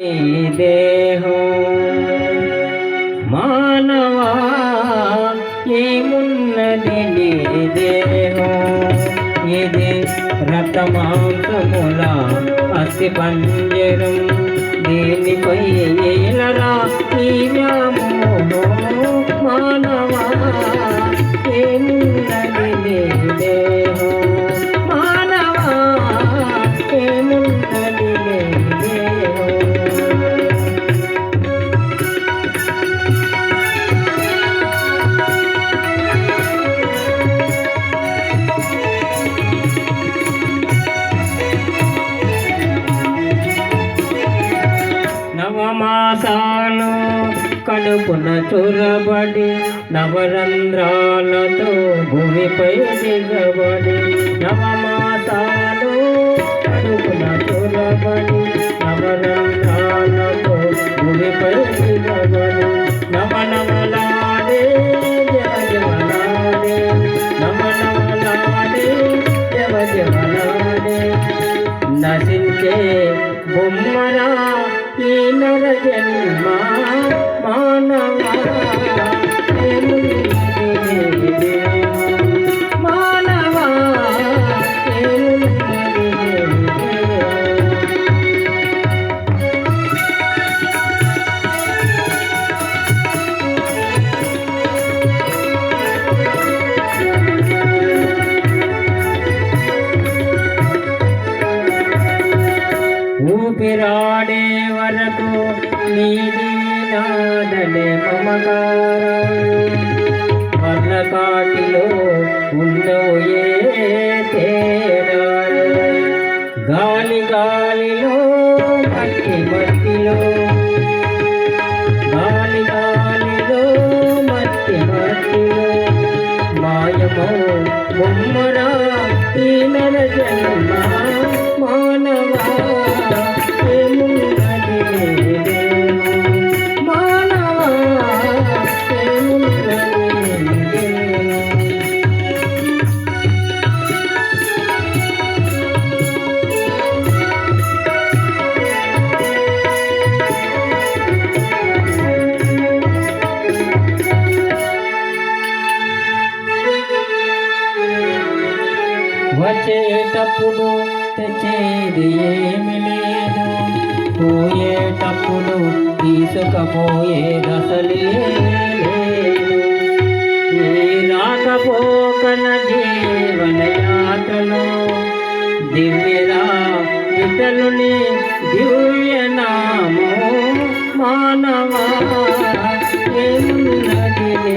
ఈ దేహం? మానవా ఏమున్నది నీ దేహం? ఇది రక్తమాంసముల అస్థి పంజరం దీనిపై ఏలరా ఈ వ్యామోహం? కడుపున చొరబడి నవరంధ్రాలతో భూమిపై దిగబడి నవమాతాలు కడుపున చొరబడి నవరంధ్రాలతో భూమిపై దిగబడి నవనవలాడే జవజవలాడే నవనవలాడే జవజవలాడే నశించే బొమ్మరా ఈ నర జన్మా ఊపిరాడే వరకు నీది నాదలే మమకారం పర్ణకాటిలో ఉండోయే తేడాలు గాలి గాలిలో మట్టి మట్టిలో గాలి గాలిలో మట్టి మట్టిలో మాయమో బొమ్మరా ఈ నర జన్మ మానవా వచ్చేటప్పుడు తెచ్చేది ఏమి లేదు. పోయేటప్పుడు తీసుకపోయే దశలే లేదు. రాకపోకల జీవన యాత్రలో దివ్యరా విటలుని దివ్యనామో మానవా? ఎన్నదిలే